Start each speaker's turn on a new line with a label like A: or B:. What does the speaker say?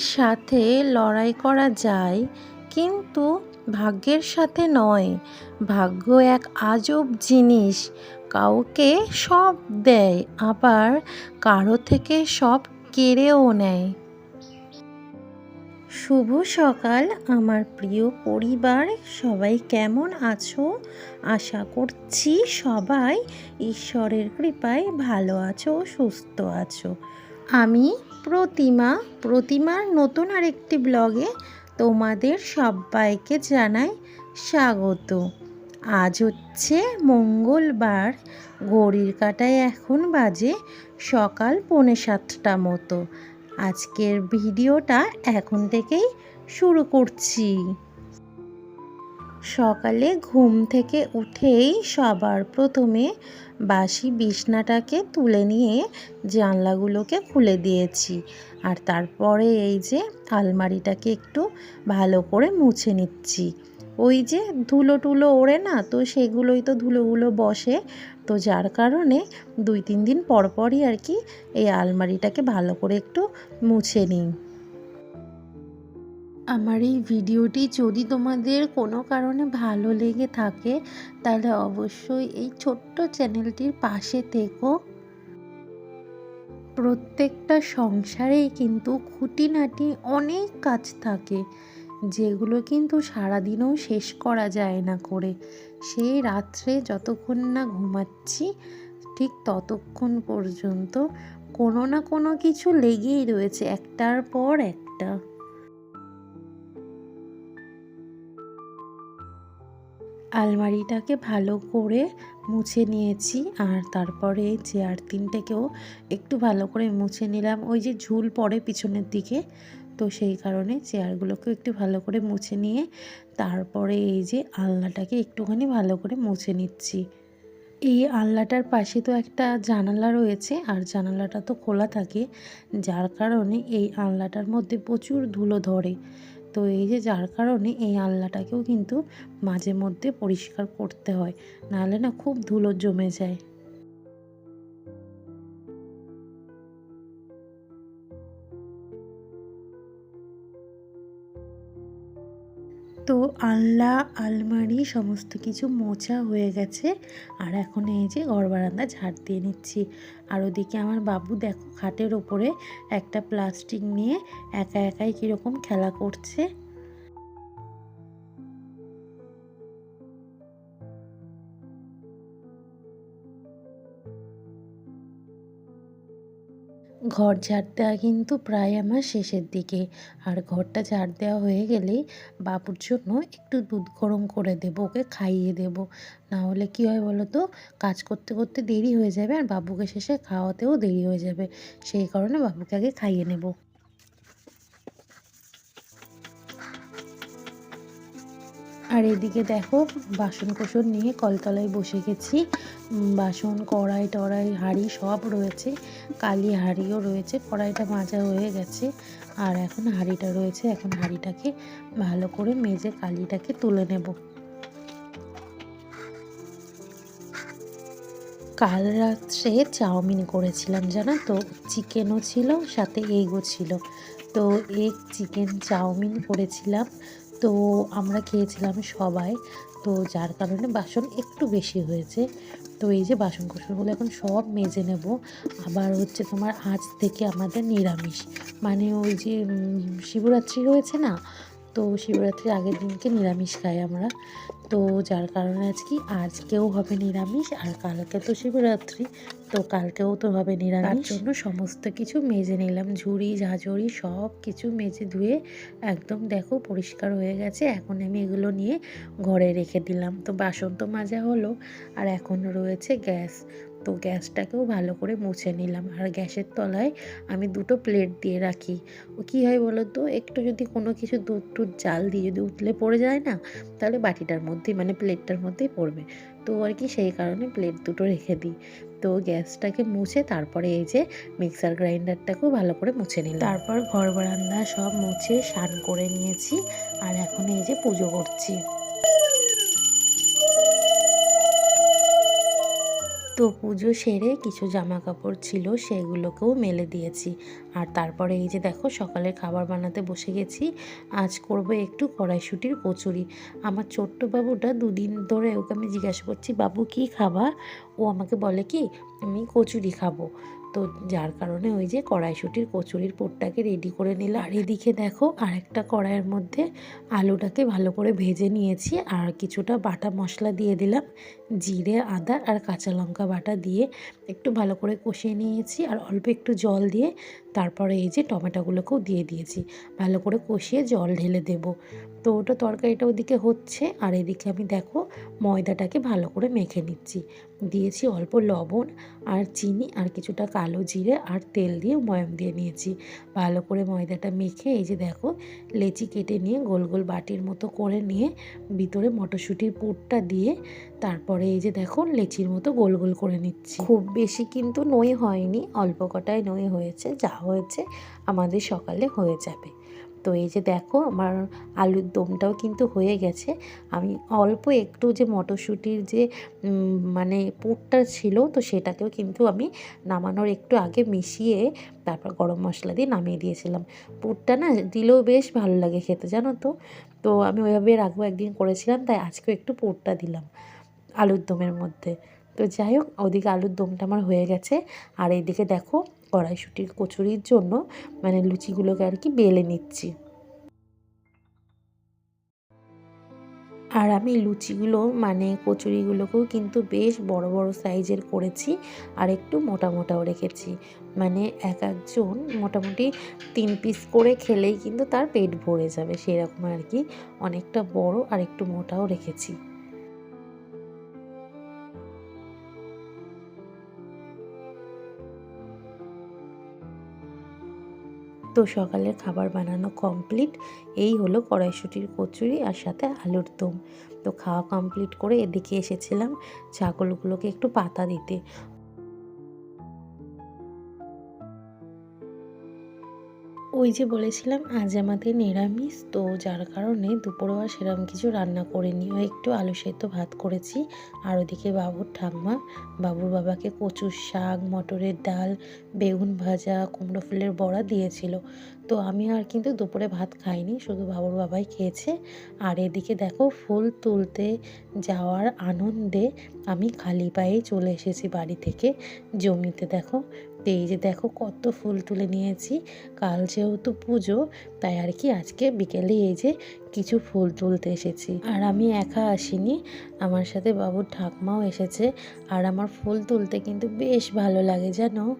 A: সাথে লড়াই করা যায়, কিন্তু ভাগ্যের সাথে নয়। ভাগ্য এক আজব জিনিস। কাউকে সব দেয়, আবার কারও থেকে সব কেড়েও নেয়। শুভ সকাল, আমার প্রিয় পরিবার। সবাই কেমন আছো? আশা করছি সবাই ঈশ্বরের কৃপায় ভালো আছো, সুস্থ আছো। আমি প্রতিমা, প্রতিমার নতুন আরেকটি ব্লগে তোমাদের সবাইকে জানাই স্বাগত। আজ হচ্ছে মঙ্গলবার, ঘড়ির কাটায় এখন বাজে সকাল পৌনে সাতটা মতো। আজকের ভিডিওটা এখন থেকেই শুরু করছি। সকালে ঘুম থেকে উঠেই সবার প্রথমে বাসি বিছনাটাকে তুলে নিয়ে জানলাগুলোকে খুলে দিয়েছি। আর তারপরে এই যে আলমারিটাকে একটু ভালো করে মুছে নিচ্ছি। ওই যে ধুলো টুলো ওড়ে না, তো সেগুলোই তো ধুলোগুলো বসে। তো যার কারণে দুই তিন দিন পর পরই আর কি এই আলমারিটাকে ভালো করে একটু মুছে নিই। আমার এই ভিডিওটি যদি তোমাদের কোনো কারণে ভালো লেগে থাকে, তাহলে অবশ্যই এই ছোট্ট চ্যানেলটির পাশে থেকো। প্রত্যেকটা সংসারেই কিন্তু খুঁটিনাটি অনেক কাজ থাকে, যেগুলো কিন্তু সারাদিনেও শেষ করা যায় না করে। সেই রাত্রে যতক্ষণ না ঘুমাচ্ছি, ঠিক ততক্ষণ পর্যন্ত কোনো না কোনো কিছু লেগেই রয়েছে, একটার পর একটা। আলমারিটাকে ভালো করে মুছে নিয়েছি আর তারপরে চেয়ার তিনটেকেও একটু ভালো করে মুছে নিলাম। ওই যে ঝুল পড়ে পিছনের দিকে, তো সেই কারণে চেয়ারগুলোকে একটু ভালো করে মুছে নিয়ে তারপরে এই যে আলনাটাকে একটুখানি ভালো করে মুছে নিচ্ছি। এই আলনাটার পাশে তো একটা জানালা রয়েছে আর জানালাটা তো খোলা থাকে, যার কারণে এই আলনাটার মধ্যে প্রচুর ধুলো ধরে। তো এই যে যার কারণে এই আলনাটাকেও কিন্তু মাঝে মধ্যে পরিষ্কার করতে হয়, নাহলে না খুব ধুলো জমে যায়। তো আলনা, আলমারি, সমস্ত কিছু মোছা হয়ে গেছে। আর এখন এই যে ঘর বারান্দা ঝাড় দিয়ে নিচ্ছি। আর ওদিকে আমার বাবু দেখো, খাটের ওপরে একটা প্লাস্টিক নিয়ে একা একাই কীরকম খেলা করছে। ঘর ঝাড় দেওয়া কিন্তু প্রায় আমার শেষের দিকে। আর ঘরটা ঝাড় দেওয়া হয়ে গেলেই বাবুর জন্য একটু দুধ গরম করে দেব, ওকে খাইয়ে দেব। না হলে কী হয় বলো তো? কাজ করতে করতে দেরি হয়ে যাবে আর বাবুকে শেষে খাওয়াতেও দেরি হয়ে যাবে। সেই কারণে বাবুকে আগে খাইয়ে নেব। আর এদিকে দেখো বাসন কোসন নিয়ে কলতলায় বসে গেছি। বাসন, কড়াই, টড়াই, হাঁড়ি সব রয়েছে। কালি হাঁড়িও রয়েছে, কড়াইটা মাজা হয়ে গেছে। আর এখন হাঁড়িটা রয়েছে, এখন হাঁড়িটাকে ভালো করে মেজে কালিটাকে তুলে নেব। কাল রাত্রে চাউমিন করেছিলাম, জানো তো? চিকেনও ছিল, সাথে এগও ছিল। তো এগ, চিকেন, চাউমিন করেছিলাম। তো আমরা খেয়েছিলাম সবাই। তো যার কারণে বাসন একটু বেশি হয়েছে। তো এই যে বাসন কোসনগুলো এখন সব মেজে নেব। আবার হচ্ছে তোমার আজ থেকে আমাদের নিরামিষ। মানে ওই যে শিবরাত্রি রয়েছে না? তো শিবরাত্রির আগের দিনকে নিরামিষ খাই আমরা। তো যার কারণে আজকে আজকেও হবে নিরামিষ আর কালকে তো শিবরাত্রি। তো কালকেও তো হবে নিরামিষ। জন্য সমস্ত কিছু মেজে নিলাম। ঝুড়ি, ঝাঁঝরি সব কিছু মেজে ধুয়ে একদম দেখো পরিষ্কার হয়ে গেছে। এখন আমি এগুলো নিয়ে ঘরে রেখে দিলাম। তো বাসন তো মাজা হলো আর এখন রয়েছে গ্যাস। তো গ্যাসটাকেও ভালো করে মুছে নিলাম। আর গ্যাসের তলায় আমি দুটো প্লেট দিয়ে রাখি। ও কী হয় বলো তো একটু যদি কোনো কিছু দুধ টুধ জাল দিয়ে যদি উতলে পড়ে যায় না, তাহলে বাটিটার মধ্যেই মানে প্লেটটার মধ্যেই পড়বে। তো আর কি সেই কারণে প্লেট দুটো রেখে দিই। তো গ্যাসটাকে মুছে তারপরে এই যে মিক্সার গ্রাইন্ডারটাকেও ভালো করে মুছে নিলাম। তারপর ঘর বারান্দা সব মুছে, স্নান করে নিয়েছি। আর এখন এই যে পুজো করছি। তো পুজো সেরে কিছু জামা কাপড় ছিল, সেগুলোকেও মেলে দিয়েছি। আর তারপরে এই যে দেখো, সকালের খাবার বানাতে বসে গেছি। আজ করব একটু কড়াইশুটির কচুরি। আমার ছোট্ট বাবুটা দুদিন ধরে ওকে আমি জিজ্ঞাসা করছি, বাবু, কি খাবা? ও আমাকে বলে কি, আমি কচুরি খাব। তো যার কারণে ওই যে কড়াইশুটির কচুরির পোটটাকে রেডি করে নিলাম আর এদিকে দেখো, আরেকটা কড়াইয়ের মধ্যে আলুটাকে ভালো করে ভেজে নিয়েছি। আর কিছুটা বাটা মশলা দিয়ে দিলাম, জিরে, আদা আর কাঁচা লঙ্কা বাটা দিয়ে একটু ভালো করে কষিয়ে নিয়েছি। আর অল্প একটু জল দিয়ে তারপরে এই যে টমেটোগুলোকেও দিয়ে দিয়েছি। ভালো করে কষিয়ে জল ঢেলে দেব। তো ওটা তরকারিটা ওদিকে হচ্ছে, আর এদিকে আমি দেখো ময়দাটাকে ভালো করে মেখে নিচ্ছি। দিয়েছি অল্প লবণ আর চিনি আর কিছুটা কালো জিরে আর তেল দিয়ে ময়াম দিয়ে নিয়েছি। ভালো করে ময়দাটা মেখে এই যে দেখো লেচি কেটে নিয়ে গোল গোল বাটির মতো করে নিয়ে ভিতরে মটরশুঁটির পুরটা দিয়ে তারপরে এই যে দেখো লেচির মতো গোল গোল করে নিচ্ছি। খুব বেশি কিন্তু নই হয়নি, অল্প কটায় নই হয়েছে, যা হয়েছে আমাদের সকালে হয়ে যাবে। তো এই যে দেখো আমার আলুর দমটাও কিন্তু হয়ে গেছে। আমি অল্প একটু যে মটরশুঁটির যে মানে পুরটা ছিল, তো সেটাকেও কিন্তু আমি নামানোর একটু আগে মিশিয়ে তারপর গরম মশলা দিয়ে নামিয়ে দিয়েছিলাম। পুরটা না দিলেও বেশ ভালো লাগে খেতে, জানো তো? তো আমি ওইভাবে আগেও একদিন করেছিলাম, তাই আজকেও একটু পুরটা দিলাম আলুর দমের মধ্যে। তো যাই হোক, ওদিকে আলুর দমটা আমার হয়ে গেছে। আর এইদিকে দেখো, কড়াইশুটির কচুরির জন্য মানে লুচিগুলোকে আর কি বেলে নিচ্ছি। আর আমি লুচিগুলো মানে কচুরিগুলোকেও কিন্তু বেশ বড় বড় সাইজের করেছি আর একটু মোটা মোটাও রেখেছি। মানে এক একজন মোটামুটি তিন পিস করে খেলেই কিন্তু তার পেট ভরে যাবে, সেরকম আর কি। অনেকটা বড় আর একটু মোটাও রেখেছি। তো সকালের খাবার বানানো কমপ্লিট এই হলো কড়াইশুটির কচুরি আর সাথে আলুর দম। তো খাওয়া কমপ্লিট করে এদিকে এসেছিলাম ছাগলগুলোকে একটু পাতা দিতে। ওই যে বলেছিলাম, আজ আমাদের নিরামিষ, তো যার কারণে দুপুরেও আর সেরকম কিছু রান্না করিনি। ওই একটু আলু সেদ্ধ ভাত করেছি, আর ওদিকে বাবুর ঠাম্মা, বাবুর বাবাকে কচুর শাক, মটরের ডাল, বেগুন ভাজা, কুমড়ো ফুলের বড়া দিয়েছিল। তো আমি আর কিন্তু দুপুরে ভাত খাইনি, শুধু বাবুর বাবাই খেয়েছে। আর এদিকে দেখো ফুল তুলতে যাওয়ার আনন্দে আমি খালি পায়েই চলে এসেছি বাড়ি থেকে। জমিতে দেখো, এই যে দেখো কত ফুল তুলে নিয়েছি। কাল যেহেতু পুজো, তাই আর কি আজকে বিকেলে এই যে কিছু ফুল তুলতে এসেছি। আর আমি একা আসিনি, আমার সাথে বাবুর ঠাকমাও এসেছে। আর আমার ফুল তুলতে কিন্তু বেশ ভালো লাগে, জানো?